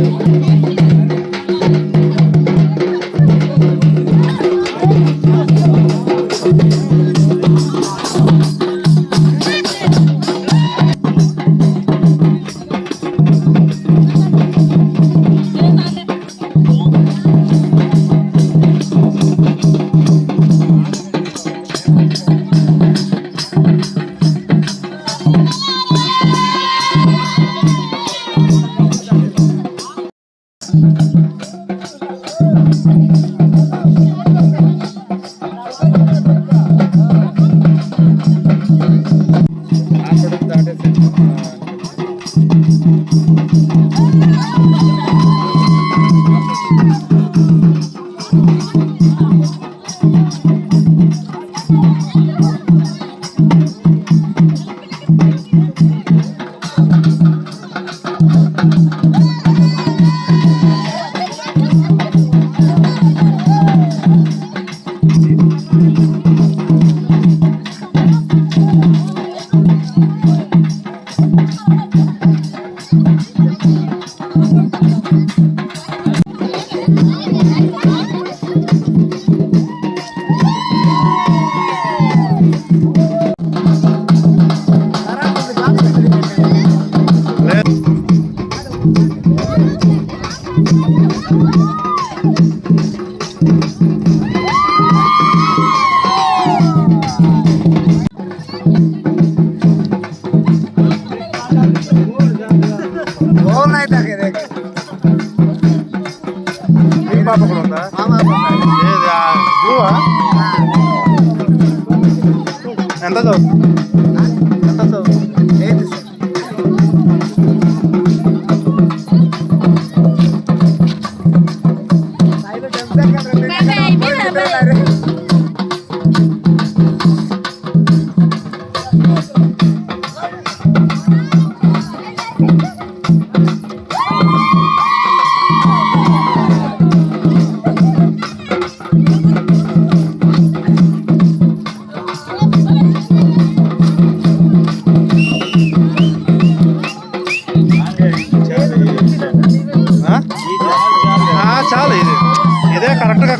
Música è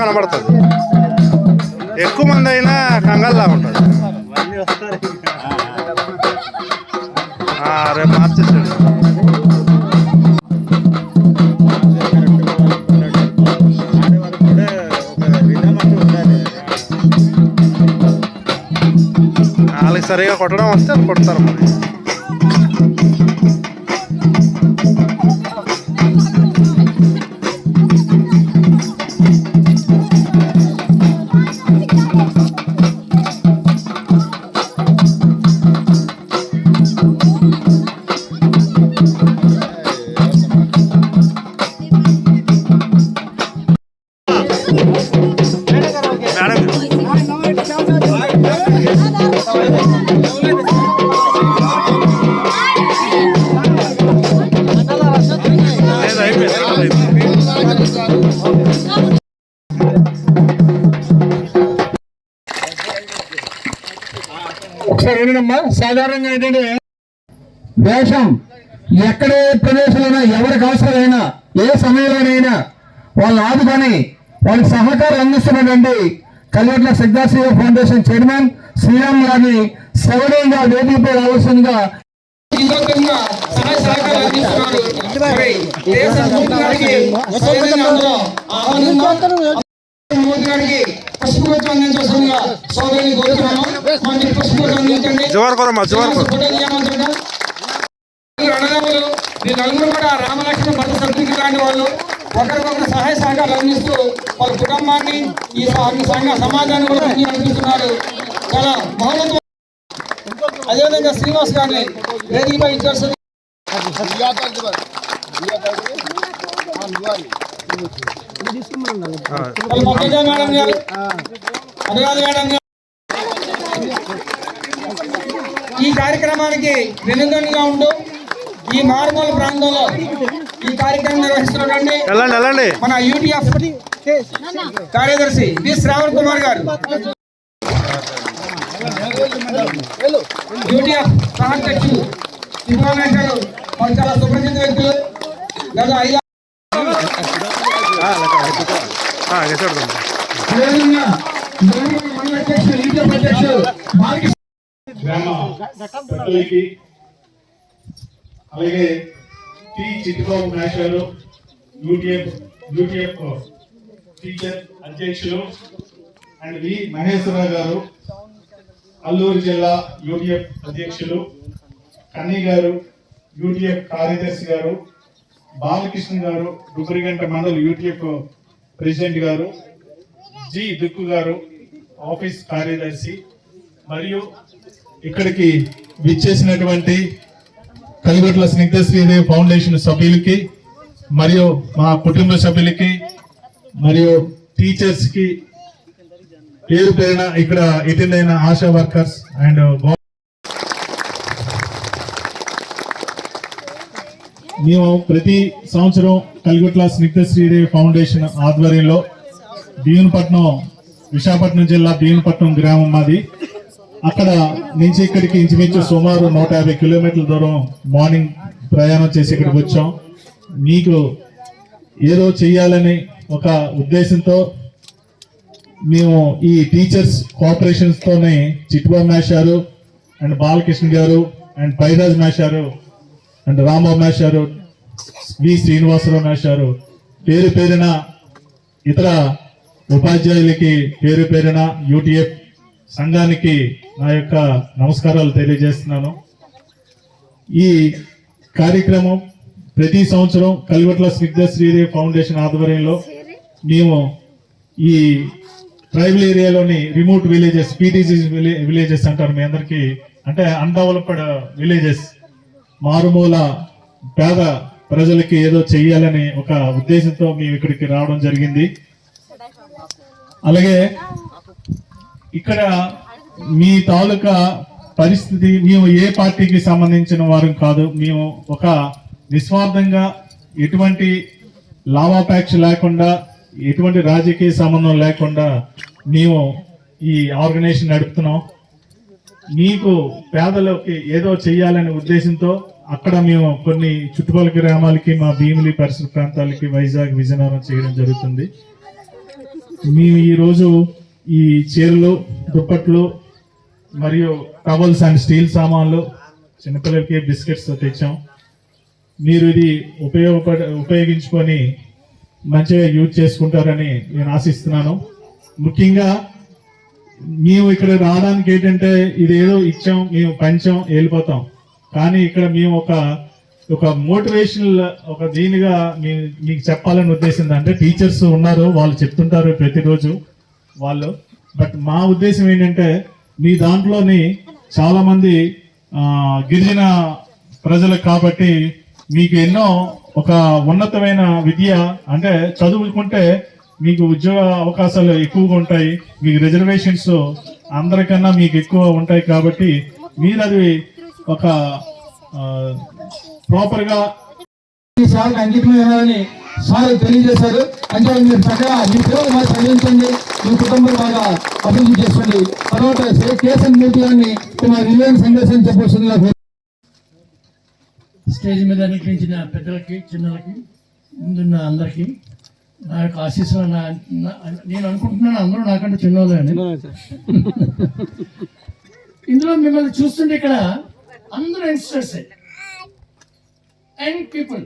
కనబడుతుంది ఎక్కువ మంది అయినా కంగారులా ఉంటుంది రేపు మార్చేసాడు వాళ్ళకి సరిగా కొట్టడం వస్తే కొడతారు మరి సాధారణంగా ఏంటంటే వేషం ఎక్కడ ఏ ప్రదేశంలోనైనా ఎవరికి అవసరమైనా ఏ సమయంలోనైనా వాళ్ళు ఆదుకొని వాళ్ళకి సహకారం అందిస్తున్నటువంటి కల్వట్ల సిద్ధాశివ ఫౌండేషన్ చైర్మన్ శ్రీరామ్ గారిని సవనీయంగా వేదికపై రావాల్సిందిగా దేశ. మోదీ గారికి పుష్పగుచ్చం అందించాల్సిందిగా సోదరుని కోరుతున్నాను. మంచి పుష్పగుచ్చం అందించండి జోరు కొరమ్మా జోరు కొర ఫోటో తీయమంటున్నాం. ఈ అన్నదమ్ములు ఈ నలుగురు కూడా రామలక్ష్మణ భర్త సభ్యులు లాంటి వాళ్ళు ఒకరికొకరు సహాయ సహకారాలు అందిస్తూ వాళ్ళ కుటుంబాన్ని ఈ సంఘ సమాజాన్ని కూడా ముందుకు నడిపిస్తున్నారు చాలా మహోన్నత అదేవిధంగా శ్రీనివాస్ గారిని వేదికపై ఇచ్చాల్సింది. ఈ కార్యక్రమానికి వెనుదండుగా ఉంటూ ఈ మారుమూల ప్రాంతంలో ఈ కార్యక్రమం నిర్వహిస్తున్నటువంటి మన యూటీఎఫ్ కార్యదర్శి బి శ్రావణ్ కుమార్ గారు. యూటీఎఫ్ సహాధ్యక్షులు వాళ్ళు చాలా సుప్రసిద్ధ వ్యక్తులు గత ఐదు అలాగే టి చిట్టుబాబు నాశారు యూటీఎఫ్ యూటీఎఫ్ టీచర్ అధ్యక్షులు అండ్ వి మహేశ్వరరావు గారు అల్లూరు జిల్లా యూటీఎఫ్ అధ్యక్షులు కన్నీ గారు యూటీఎఫ్ కార్యదర్శి గారు బాలకృష్ణ గారు డుబ్రిగంట మండల్ యూటీఎఫ్ ప్రెసిడెంట్ గారు జి. దుక్కు గారు ఆఫీస్ కార్యదర్శి మరియు ఇక్కడికి విచ్చేసినటువంటి కలిగొట్ల స్నిగ్ధ శ్రీదేవి ఫౌండేషన్ సభ్యులకి మరియు మా కుటుంబ సభ్యులకి మరియు టీచర్స్కి పేరు పేరున ఇక్కడ అటెండ్ అయిన ఆశా వర్కర్స్ అండ్ మేము ప్రతి సంవత్సరం కలిగొట్ల స్నిగ్ధ శ్రీదేవి ఫౌండేషన్ ఆధ్వర్యంలో భీమునిపట్నం విశాఖపట్నం జిల్లా భీమునిపట్నం గ్రామం మాది. అక్కడ నుంచి ఇక్కడికి ఇంచుమించు సుమారు నూట యాభై కిలోమీటర్ల దూరం మార్నింగ్ ప్రయాణం చేసి ఇక్కడికి వచ్చాం. మీకు ఏదో చెయ్యాలని ఒక ఉద్దేశంతో మేము ఈ టీచర్స్ కోఆపరేషన్స్ తోనే చిట్టుబాబు మేషారు అండ్ బాలకృష్ణ గారు అండ్ పైరాజ్ మేషారు అండ్ రాంబాబు మేషారు వి శ్రీనివాసరావు మేషారు పేరు పేరున ఇతర ఉపాధ్యాయులకి పేరు పేరున యూటీఎఫ్ సంఘానికి నా యొక్క నమస్కారాలు తెలియజేస్తున్నాను. ఈ కార్యక్రమం ప్రతి సంవత్సరం కలివట్ల స్నిగ్ధ శ్రీదేవి ఫౌండేషన్ ఆధ్వర్యంలో మేము ఈ ట్రైబల్ ఏరియాలోని రిమోట్ విలేజెస్ పీటీసీ విలేజెస్ అంటారు మీ అందరికీ అంటే అన్డెవలప్డ్ విలేజెస్ మారుమూల పేద ప్రజలకి ఏదో చెయ్యాలని ఒక ఉద్దేశంతో మేము ఇక్కడికి రావడం జరిగింది. అలాగే ఇక్కడ మీ తాలూకా పరిస్థితి మేము ఏ పార్టీకి సంబంధించిన వారం కాదు మేము ఒక నిస్వార్థంగా ఎటువంటి లాభాపేక్ష లేకుండా ఎటువంటి రాజకీయ సంబంధం లేకుండా మేము ఈ ఆర్గనైజేషన్ నడుపుతున్నాం. మీకు పేదలకి ఏదో చెయ్యాలనే ఉద్దేశంతో అక్కడ మేము కొన్ని చుట్టుపక్కల గ్రామాలకి మా భీమిలి పరిసర ప్రాంతాలకి వైజాగ్ విజయనగరం చేయడం జరుగుతుంది. మేము ఈరోజు ఈ చీరలు దుప్పట్లు మరియు టవల్స్ అండ్ స్టీల్ సామాన్లు చిన్నపిల్లలకి బిస్కెట్స్ తెచ్చాం. మీరు ఇది ఉపయోగపడ ఉపయోగించుకొని మంచిగా యూజ్ చేసుకుంటారని నేను ఆశిస్తున్నాను. ముఖ్యంగా మేము ఇక్కడ రావడానికి ఏంటంటే ఇదేదో ఇచ్చాం మేము పంచాం వెళ్ళిపోతాం కానీ ఇక్కడ మేము ఒక ఒక మోటివేషనల్ ఒక దీనిగా మీ- మీకు చెప్పాలని ఉద్దేశం అంటే టీచర్స్ ఉన్నారు వాళ్ళు చెప్తుంటారు ప్రతిరోజు వాళ్ళు. బట్ మా ఉద్దేశం ఏంటంటే మీ దాంట్లోని చాలామంది గిరిజన ప్రజలకు కాబట్టి మీకు ఎన్నో ఒక ఉన్నతమైన విద్య అంటే చదువుకుంటే మీకు ఉద్యోగ అవకాశాలు ఎక్కువగా ఉంటాయి. మీకు రిజర్వేషన్స్ అందరికన్నా మీకు ఎక్కువ ఉంటాయి కాబట్టి మీరు అది ఒక ప్రాపర్గా ఈ సార్కి అంకితం ఇవ్వాలని సార్ తెలియజేశారు. అంటే మీరు చక్కగా మీ పిల్లలు బాగా చదివించండి మీ కుటుంబం బాగా అభివృద్ధి చేసుకోండి. తర్వాత మూర్తి గారిని మా విలువైన సందేశం చెప్పవలసిందిగా స్టేజ్ మీద నటించిన పెద్దలకి చిన్నలకి ముందున్న అందరికీ నా యొక్క ఆశీస్సులు నా నేను అనుకుంటున్నాను అందరూ నాకంటే చిన్నోళ్ళే అని. ఇందులో మిమ్మల్ని చూస్తుంటే ఇక్కడ అందరూ యంగ్స్టర్స్ యంగ్ పీపుల్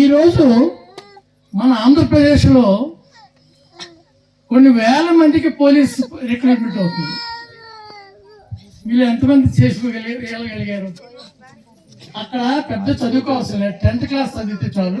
ఈరోజు మన ఆంధ్రప్రదేశ్లో కొన్ని వేల మందికి పోలీస్ రిక్రూట్మెంట్ అవుతుంది. వీళ్ళు ఎంతమంది చేసుకోగలిగారు అక్కడ పెద్ద చదువుకోవాల్సిన టెన్త్ క్లాస్ చదివితే చాలు.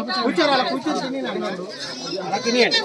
అబ్బాయిలు, పంపించుకుంటా అలా తినేయండి.